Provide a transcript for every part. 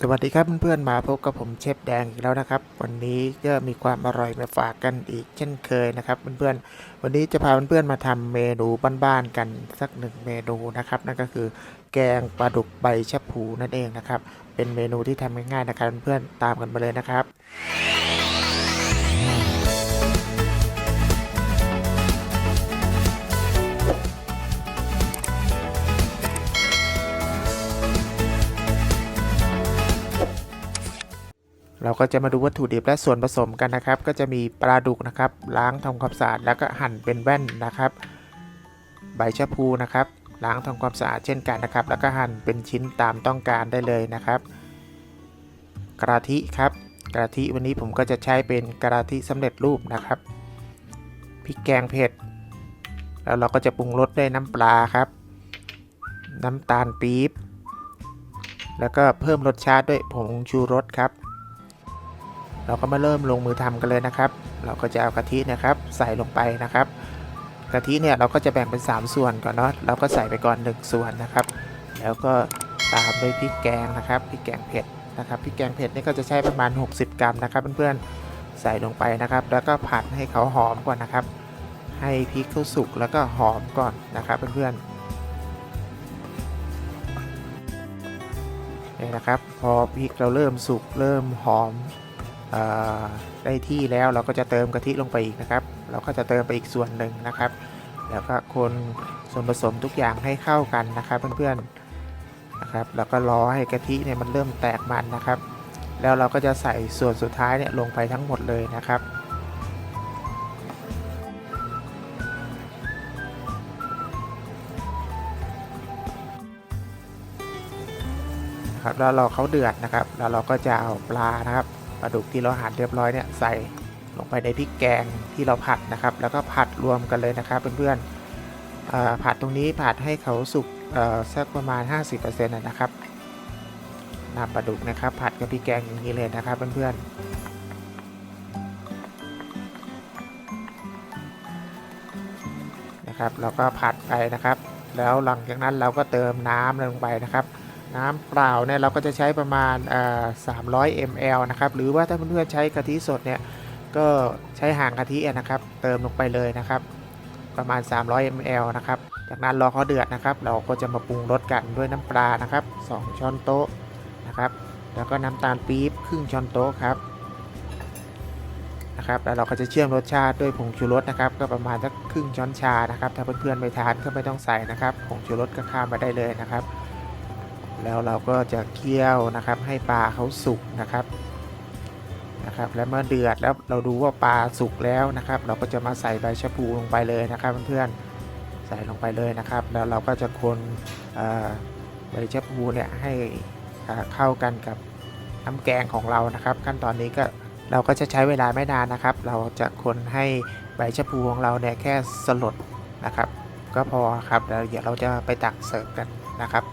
สวัสดีครับเพื่อนๆมาพบกับผมเชฟแดงอีกแล้วนะครับ วันนี้ก็มีความอร่อยมาฝากกันอีกเช่นเคยนะครับเพื่อนๆวันนี้จะพาเพื่อนๆมาทำเมนูบ้านๆกันสักหนึ่งเมนูนะครับนั่นก็คือแกงปลาดุกใบชะพูนั่นเองนะครับ เป็นเมนูที่ทำง่ายๆนะครับเพื่อนๆตามกันมาเลยนะครับ เราก็จะมาดูวัตถุดิบและส่วนผสมกันนะครับ ก็จะมีปลาดุกนะครับ ล้างทำความสะอาดแล้วก็หั่นเป็นแว่นนะครับ ใบชะพูนะครับ ล้างทำความสะอาดเช่นกันนะครับ แล้วก็หั่นเป็นชิ้นตามต้องการได้เลยนะครับ กระทิครับ กระทิวันนี้ผมก็จะใช้เป็นกระทิสำเร็จรูปนะครับพริกแกงเผ็ดแล้วเราก็จะปรุงรสด้วยน้ำปลาครับ น้ำตาลปี๊บ แล้วก็เพิ่มรสชาติด้วยผงชูรสครับ เราก็มาเริ่มลงมือทำกันเลยนะครับ เราก็จะเอากะทินะครับ ใส่ลงไปนะครับกะทิเนี่ยเราก็จะแบ่งเป็น 3 ส่วนก่อนเนาะเราก็ใส่ไปก่อน 1 ส่วนนะครับ แล้วก็ตามด้วยพริกแกงนะครับพริกแกงเผ็ดนะครับพริกแกงเผ็ดนี่ก็จะใช้ประมาณ 60 กรัมนะครับเพื่อนๆใส่ลงไปนะครับ แล้วก็ผัดให้เขาหอมก่อนนะครับ ให้พริกเขาสุกแล้วก็หอมก่อนนะครับเพื่อนๆนี่นะครับ พอพริกเราเริ่มสุกเริ่มหอม ได้ที่แล้วเราก็จะเติมกะทิลงไปอีกนะครับ เราก็จะเติมไปอีกส่วนหนึ่งนะครับ แล้วก็คนส่วนผสมทุกอย่างให้เข้ากันนะครับเพื่อนๆนะครับแล้วก็รอให้กะทิเนี่ยมันเริ่มแตกมันนะครับ แล้วเราก็จะใส่ส่วนสุดท้ายเนี่ยลงไปทั้งหมดเลยนะครับครับแล้วเราเขาเดือดนะครับ แล้วเราก็จะเอาปลานะครับ ปลาดุกที่เราหั่นเรียบร้อยเนี่ยใส่ลงไปในพริกแกงที่เราผัดนะครับ แล้วก็ผัดรวมกันเลยนะครับเพื่อนๆผัดตรงนี้ผัดให้เขาสุกสักประมาณ 50%นะครับนำปลาดุกนะครับ ผัดกับพริกแกงอย่างนี้เลยนะครับเพื่อนๆนะครับเราก็ผัดไปนะครับ แล้วหลังจากนั้นเราก็เติมน้ำลงไปนะครับ น้ำเปล่าเนี่ยเราก็จะใช้ประมาณ 300 ml นะครับ หรือว่าถ้าเพื่อนๆใช้กะทิสดเนี่ย ก็ใช้ห่างกะทินะครับ เติมลงไปเลยนะครับ ประมาณ 300 ml นะครับ จากนั้นรอเขาเดือดนะครับ เราก็จะมาปรุงรสกันด้วยน้ำปลานะครับ 2 ช้อนโต๊ะนะครับ แล้วก็น้ำตาลปี๊บครึ่งช้อนโต๊ะครับนะครับแล้วเราก็จะเชื่อมรสชาติด้วยผงชูรสนะครับ ก็ประมาณสักครึ่งช้อนชานะครับ ถ้าเพื่อนๆไม่ทานก็ไม่ต้องใส่นะครับผงชูรสก็ข้ามมาได้เลยนะครับ แล้วเราก็จะเคี่ยวนะครับให้ปลาเขาสุกนะครับนะครับ และเมื่อเดือดแล้วเราดูว่าปลาสุกแล้วนะครับ เราก็จะมาใส่ใบชะพูลงไปเลยนะครับเพื่อนๆใส่ลงไปเลยนะครับ แล้วเราก็จะคนใบชะพูเนี่ยให้เข้ากันกับน้ำแกงของเรานะครับ ขั้นตอนนี้ก็เราก็จะใช้เวลาไม่นานนะครับ เราจะคนให้ใบชะพูของเราเนี่ยแค่สลดนะครับ ก็พอครับแล้วเดี๋ยวเราจะไปตักเสิร์ฟกันนะครับ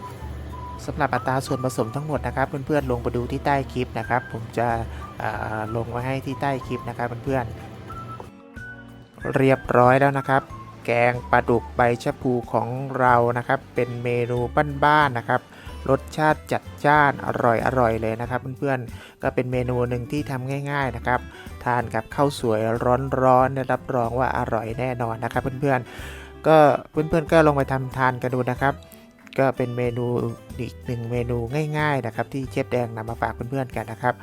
สำหรับอัตราส่วนผสมทั้งหมดนะครับ เพื่อนๆลงไปดูที่ใต้คลิปนะครับ ผมจะลงไว้ให้ที่ใต้คลิปนะครับเพื่อนๆเรียบร้อยแล้วนะครับ แกงปลาดุกใบชะพูของเรานะครับ เป็นเมนูบ้านๆนะครับรสชาติจัดจ้านอร่อยอร่อยเลยนะครับ เพื่อนๆก็เป็นเมนูหนึ่งที่ทำง่าย ๆนะครับ ทานกับข้าวสวยร้อนๆรับรองว่าอร่อยแน่นอนนะครับ เพื่อนๆก็เพื่อนๆก็ลองไปทำทานกันดูนะครับ ก็เป็นเมนูอีกหนึ่งเมนูง่ายๆนะครับที่เชฟแดงนำมาฝากเพื่อนๆกันนะครับ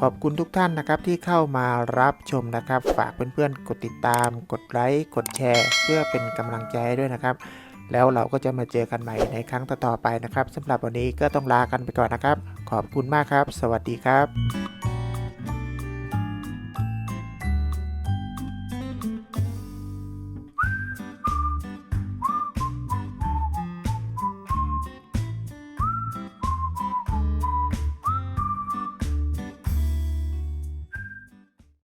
ขอบคุณทุกท่านนะครับที่เข้ามารับชมนะครับ ฝากเพื่อนๆ กดติดตาม กดไลค์กดแชร์ เพื่อเป็นกำลังใจด้วยนะครับ แล้วเราก็จะมาเจอกันใหม่ในครั้งต่อๆไปนะครับสำหรับวันนี้ก็ต้องลากันไปก่อนนะครับ ขอบคุณมากครับ สวัสดีครับ